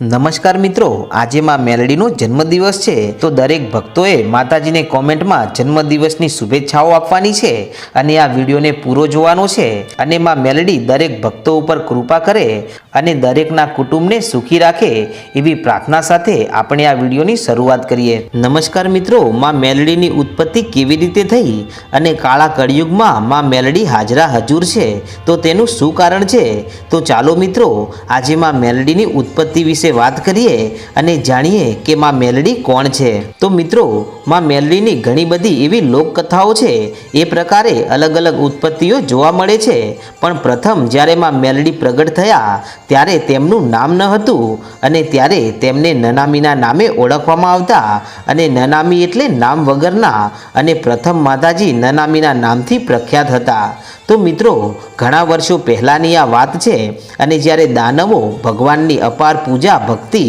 નમસ્કાર મિત્રો, આજે માં મેલડીનો જન્મદિવસ છે. તો દરેક ભક્તોએ માતાજીને કોમેન્ટમાં જન્મદિવસની શુભેચ્છાઓ આપવાની છે અને આ વિડીયોને પૂરો જોવાનો છે. અને માં મેલડી દરેક ભક્તો ઉપર કૃપા કરે અને દરેકના કુટુંબને સુખી રાખે એવી પ્રાર્થના સાથે આપણે આ વિડીયોની શરૂઆત કરીએ. નમસ્કાર મિત્રો, માં મેલડીની ઉત્પત્તિ કેવી રીતે થઈ અને કાળા કળિયુગમાં માં મેલડી હાજરા હજુર છે? તો તેનું શું કારણ છે? તો ચાલો મિત્રો, આજે માં મેલડીની ઉત્પત્તિ વિશે વાત કરીએ અને જાણીએ કે માં મેલડી કોણ છે. તો મિત્રો, માં મેલડીની ઘણી બધી એવી લોકકથાઓ છે, એ પ્રકારે અલગ અલગ ઉત્પત્તિઓ જોવા મળે છે. પણ પ્રથમ જ્યારે માં મેલડી પ્રગટ થયા, ત્યારે તેમનું નામ ન હતું અને ત્યારે તેમને નનામીના નામે ઓળખવામાં આવતા અને નનામી એટલે નામ વગરના અને પ્રથમ માતાજી નનામીના નામથી પ્રખ્યાત હતા. તો મિત્રો, ઘણા વર્ષો પહેલાંની આ વાત છે અને જ્યારે દાનવો ભગવાનની અપાર પૂજા, ભક્તિ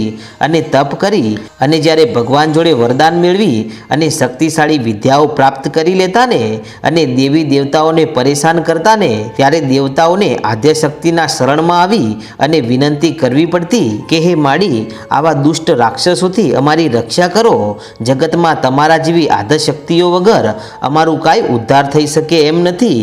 અને તપ કરી અને જ્યારે ભગવાન જોડે વરદાન મેળવી અને શક્તિશાળી વિદ્યાઓ પ્રાપ્ત કરી લેતા ને અને દેવી દેવતાઓને પરેશાન કરતા ને, ત્યારે દેવતાઓને આદ્યશક્તિના શરણમાં આવી અને વિનંતી કરવી પડતી કે, હે માડી, આવા દુષ્ટ રાક્ષસોથી અમારી રક્ષા કરો. જગતમાં તમારા જેવી આદ્યશક્તિઓ વગર અમારું કાંઈ ઉદ્ધાર થઈ શકે એમ નથી.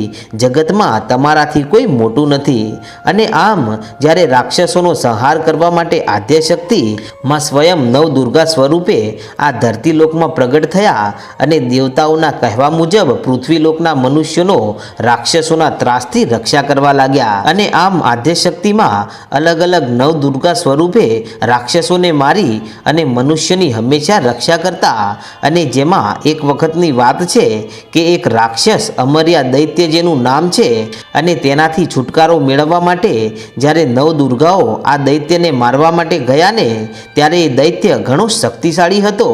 જગતમાં તમારાથી કોઈ મોટું નથી. અને આમ, જ્યારે રાક્ષસોનો સંહાર કરવા માટે આદ્યમાં સ્વયં નવ દુર્ગા સ્વરૂપે આ ધરતીલોકમાં પ્રગટ થયા અને દેવતાઓના કહેવા મુજબ પૃથ્વીલોકના મનુષ્યોનો રાક્ષસોના ત્રાસથી રક્ષા કરવા લાગ્યા. અને આમ આદ્યશક્તિમાં અલગ અલગ નવ દુર્ગા સ્વરૂપે રાક્ષસોને મારી અને મનુષ્યની હંમેશા રક્ષા કરતા અને જેમાં એક વખતની વાત છે કે એક રાક્ષસ અમર્યા દૈત્ય જેનું નામ છે અને તેનાથી છુટકારો મેળવવા માટે જ્યારે નવ દુર્ગાઓ આ દૈત્યને મારવા માટે ગયા ને ત્યારે એ દૈત્ય ઘણો શક્તિશાળી હતો.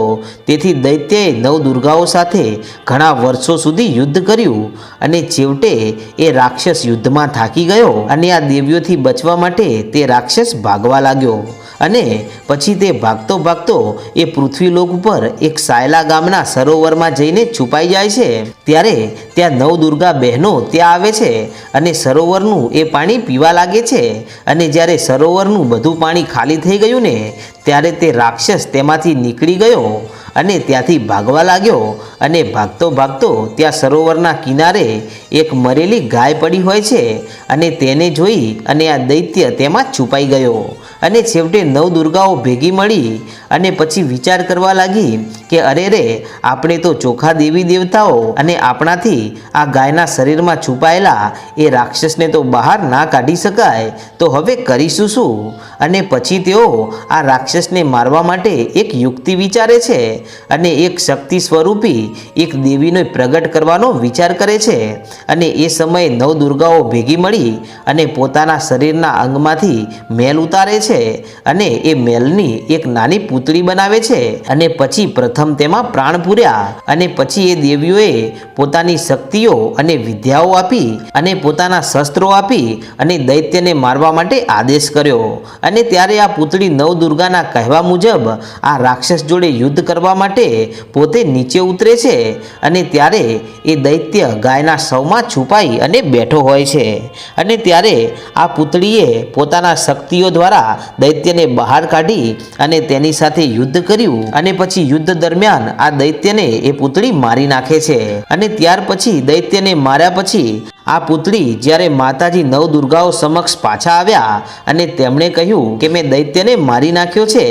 તેથી દૈત્યએ નવ દુર્ગાઓ સાથે ઘણા વર્ષો સુધી યુદ્ધ કર્યું અને છેવટે એ રાક્ષસ યુદ્ધમાં થાકી ગયો અને આ દેવીઓથી બચવા માટે તે રાક્ષસ ભાગવા લાગ્યો. અને પછી તે ભાગતો ભાગતો એ પૃથ્વીલોક ઉપર એક સાયલા ગામના સરોવરમાં જઈને છુપાઈ જાય છે. ત્યારે ત્યાં નવ દુર્ગા બહેનો ત્યાં આવે છે અને સરોવરનું એ પાણી પીવા લાગે છે. અને જ્યારે સરોવરનું બધું પાણી ખાલી થઈ ગયું ને, ત્યારે તે રાક્ષસ તેમાંથી નીકળી ગયો. અને ત્યાંથી ભાગવા લાગ્યો અને ભાગતો ભાગતો ત્યાં સરોવરના કિનારે એક મરેલી ગાય પડી હોય છે અને તેને જોઈ અને આ દૈત્ય તેમાં છુપાઈ ગયો. અને છેવટે નવ દુર્ગાઓ ભેગી મળી અને પછી વિચાર કરવા લાગી કે અરે રે, આપણે તો ચોખા દેવી દેવતાઓ અને આપણાથી આ ગાયના શરીરમાં છુપાયેલા એ રાક્ષસને તો બહાર ના કાઢી શકાય. તો હવે કરીશું શું? અને પછી તેઓ આ રાક્ષસને મારવા માટે એક યુક્તિ વિચારે છે અને એક શક્તિ સ્વરૂપી એક દેવીને પ્રગટ કરવાનો વિચાર કરે છે. અને એ સમયે નવ દુર્ગાઓ ભેગી મળી અને પોતાના શરીરના અંગમાંથી મેલ ઉતારે છે અને એ મેલની એક નાની પૂતળી બનાવે છે. અને પછી પ્રથમ તેમાં પ્રાણ પૂર્યા અને પછી એ દેવીઓએ પોતાની શક્તિઓ અને વિદ્યાઓ આપી અને પોતાના શસ્ત્રો આપી અને દૈત્યને મારવા માટે આદેશ કર્યો. અને ત્યારે આ પૂતળી નવ દુર્ગાના કહેવા મુજબ આ રાક્ષસ જોડે યુદ્ધ કરવા માટે પોતે નીચે ઉતરે છે અને ત્યારે એ દૈત્ય ગાયના સૌમાં છુપાઈ અને બેઠો હોય છે. અને ત્યારે આ પુતળીએ પોતાના શક્તિઓ દ્વારા દૈત્યને બહાર કાઢી અને તેની સાથે યુદ્ધ કર્યું અને પછી યુદ્ધ દરમિયાન આ દૈત્યને એ પુતળી મારી નાખે છે. અને ત્યાર પછી દૈત્યને માર્યા પછી આ પુતળી જ્યારે માતાજી નવ દુર્ગાઓ સમક્ષ પાછા આવ્યા અને તેમણે કહ્યું કે મેં દૈત્યને મારી નાખ્યો છે,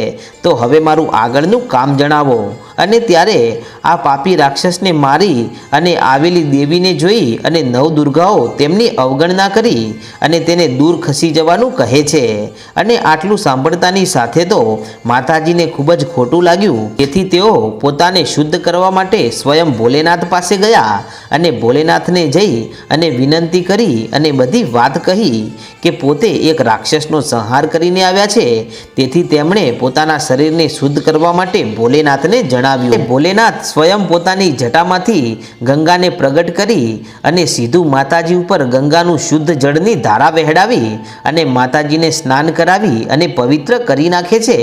તો હવે મારું આગળનું કામ જણાવો. અને ત્યારે આ પાપી રાક્ષસને મારી અને આવેલી દેવીને જોઈ અને નવ દુર્ગાઓ તેમની અવગણના કરી અને તેને દૂર ખસી જવાનું કહે છે. અને આટલું સાંભળતાની સાથે તો માતાજીને ખૂબ જ ખોટું લાગ્યું. તેથી તેઓ પોતાને શુદ્ધ કરવા માટે સ્વયં ભોલેનાથ પાસે ગયા અને ભોલેનાથને જઈ અને વિનંતી કરી અને બધી વાત કહી કે પોતે એક રાક્ષસનો સંહાર કરીને આવ્યા છે. તેથી તેમણે પોતાના શરીરને શુદ્ધ કરવા માટે ભોલેનાથને જણાવ્યું. જણાવ્યું ભોલેનાથ સ્વયં પોતાની જટામાંથી ગંગાને પ્રગટ કરી અને સીધું માતાજી ઉપર ગંગાનું શુદ્ધ જળની ધારા વહેડાવી અને માતાજીને સ્નાન કરાવી અને પવિત્ર કરી નાખે છે.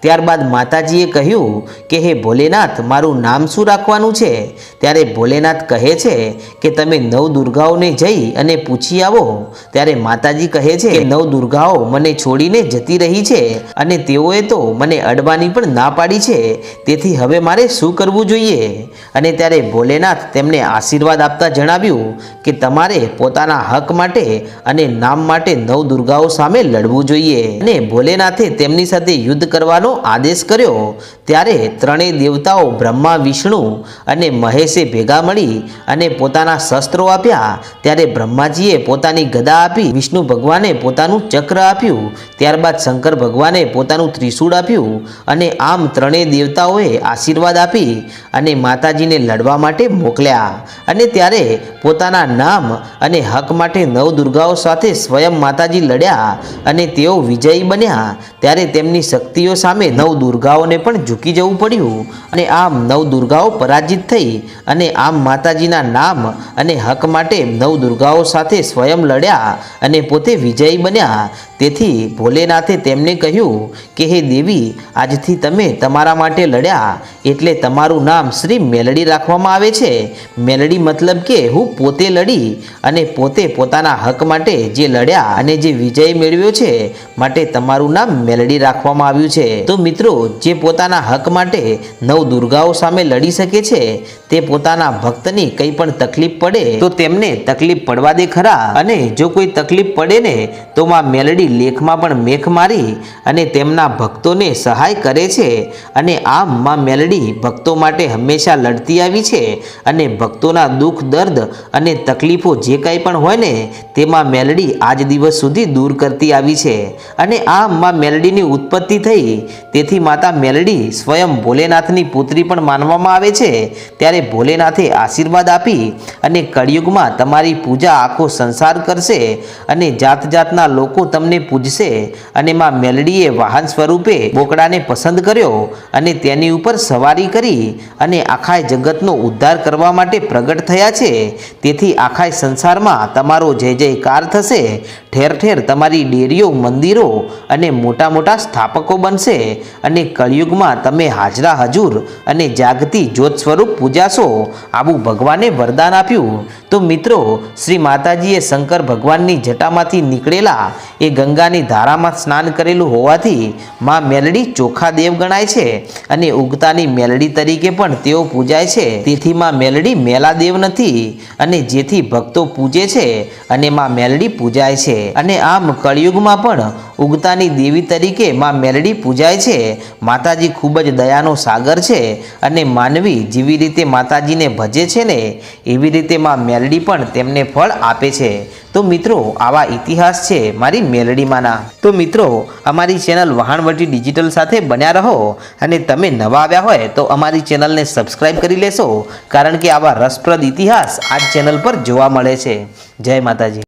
ત્યારબાદ માતાજીએ કહ્યું કે, હે ભોલેનાથ, મારું નામ શું રાખવાનું છે? ત્યારે ભોલેનાથ કહે છે કે, તમે નવ દુર્ગાઓને જઈ અને પૂછી આવો. ત્યારે માતાજી કહે છે કે નવ દુર્ગાઓ મને છોડીને જતી રહી છે અને તેઓએ તો મને અડવાની પણ ના પાડી છે. તેથી હવે મારે શું કરવું જોઈએ? અને ત્યારે ભોલેનાથ તેમને આશીર્વાદ આપતા જણાવ્યું કે તમારે પોતાના હક માટે અને નામ માટે નવ દુર્ગાઓ સામે લડવું જોઈએ. અને ભોલેનાથે તેમની સાથે યુદ્ધ કરવાનો આદેશ કર્યો. ત્યારે ત્રણેય દેવતાઓ બ્રહ્મા, વિષ્ણુ અને મહેશે ભેગા મળી અને પોતાના શસ્ત્રો આપ્યા. ત્યારે બ્રહ્માજીએ પોતાની ગદા આપી વિષ્ણુ ભગવાને પોતાનું ચક્ર આપ્યું. ત્યારબાદ શંકર ભગવાને પોતાનું ત્રિશૂળ આપ્યું અને આમ ત્રણેય દેવતાઓએ આશીર્વાદ આપી અને માતાજીને લડવા માટે મોકલ્યા. અને ત્યારે પોતાના નામ અને હક માટે નવ દુર્ગાઓ સાથે સ્વયં માતાજી લડ્યા અને તેઓ વિજયી બન્યા. ત્યારે તેમની શક્તિઓ સામે નવ દુર્ગાઓને પણ ઝૂકી જવું પડ્યું અને આમ નવ દુર્ગાઓ પરાજિત થઈ અને આમ માતાજીના નામ અને હક માટે નવ દુર્ગાઓ સાથે સ્વયં લડ્યા અને પોતે વિજયી બન્યા. તેથી ભોલેનાથે તેમને કહ્યું કે, હે દેવી, આજથી તમે તમારા માટે લડ્યા. એટલે તમારું નામ શ્રી મેલડી રાખવામાં આવે છે. મેલડી મતલબ કે હું પોતે લડી અને પોતે પોતાના હક માટે જે લડ્યા અને જે વિજય મેળવ્યો છે માટે તમારું નામ મેલડી રાખવામાં આવ્યું છે. તો મિત્રો, જે પોતાના હક માટે નવ દુર્ગાઓ સામે લડી શકે છે, તે પોતાના ભક્તની કંઈ પણ તકલીફ પડે તો તેમને તકલીફ પડવા દે ખરા. અને જો કોઈ તકલીફ પડે ને તો માં મેલડી લેખમાં પણ મેખ મારી અને તેમના ભક્તોને સહાય કરે છે અને આમ માં મેલડી ભક્તો માટે હંમેશા લડતી આવી છે અને ભક્તોના દુઃખ, દર્દ અને તકલીફો જે કાંઈ પણ હોય ને તેમાં મેલડી આજ દિવસ સુધી દૂર કરતી આવી છે અને આ માં મેલડીની ઉત્પત્તિ થઈ. તેથી માતા મેલડી સ્વયં ભોલેનાથની પુત્રી પણ માનવામાં આવે છે. ત્યારે ભોલેનાથે આશીર્વાદ આપી અને કળિયુગમાં તમારી પૂજા આખો સંસાર કરશે અને જાત જાતના લોકો તમને પૂજશે અને માં મેલડીએ વાહન સ્વરૂપે બોકડાને પસંદ કર્યો અને તેની ઉપર સવારી કરી અને આખા જગતનો ઉદ્ધાર કરવા માટે પ્રગટ થયા છે. તેથી આખા સંસારમાં તમારો જય જયકાર થશે. ઠેર ઠેર તમારી ડેરીઓ, મંદિરો અને મોટા મોટા સ્થાપકો બનશે અને કળિયુગમાં તમે હાજરા હજુર અને જાગતી જ્યોત સ્વરૂપ પૂજાશો. આવું ભગવાને વરદાન આપ્યું. તો મિત્રો, શ્રી માતાજીએ શંકર ભગવાનની જટામાંથી નીકળેલા lá. એ ગંગાની ધારામાં સ્નાન કરેલું હોવાથી માં મેલડી ચોખા દેવ ગણાય છે અને ઉગતાની મેલડી તરીકે પણ તેઓ પૂજાય છે. તેથી માં મેલડી મેલા દેવ નથી અને જેથી ભક્તો પૂજે છે અને માં મેલડી પૂજાય છે. અને આમ કળિયુગમાં પણ ઉગતાની દેવી તરીકે માં મેલડી પૂજાય છે. માતાજી ખૂબ જ દયાનો સાગર છે અને માનવી જેવી રીતે માતાજીને ભજે છે ને, એવી રીતે માં મેલડી પણ તેમને ફળ આપે છે. તો મિત્રો, આવા ઇતિહાસ છે મારી મેલડીમાંના. તો મિત્રો, અમારી ચેનલ વહાણવટી ડિજિટલ સાથે બન્યા રહો અને તમે નવા આવ્યા હોય તો અમારી ચેનલને સબસ્ક્રાઈબ કરી લેશો, કારણ કે આવા રસપ્રદ ઇતિહાસ આ ચેનલ પર જોવા મળે છે. જય માતાજી.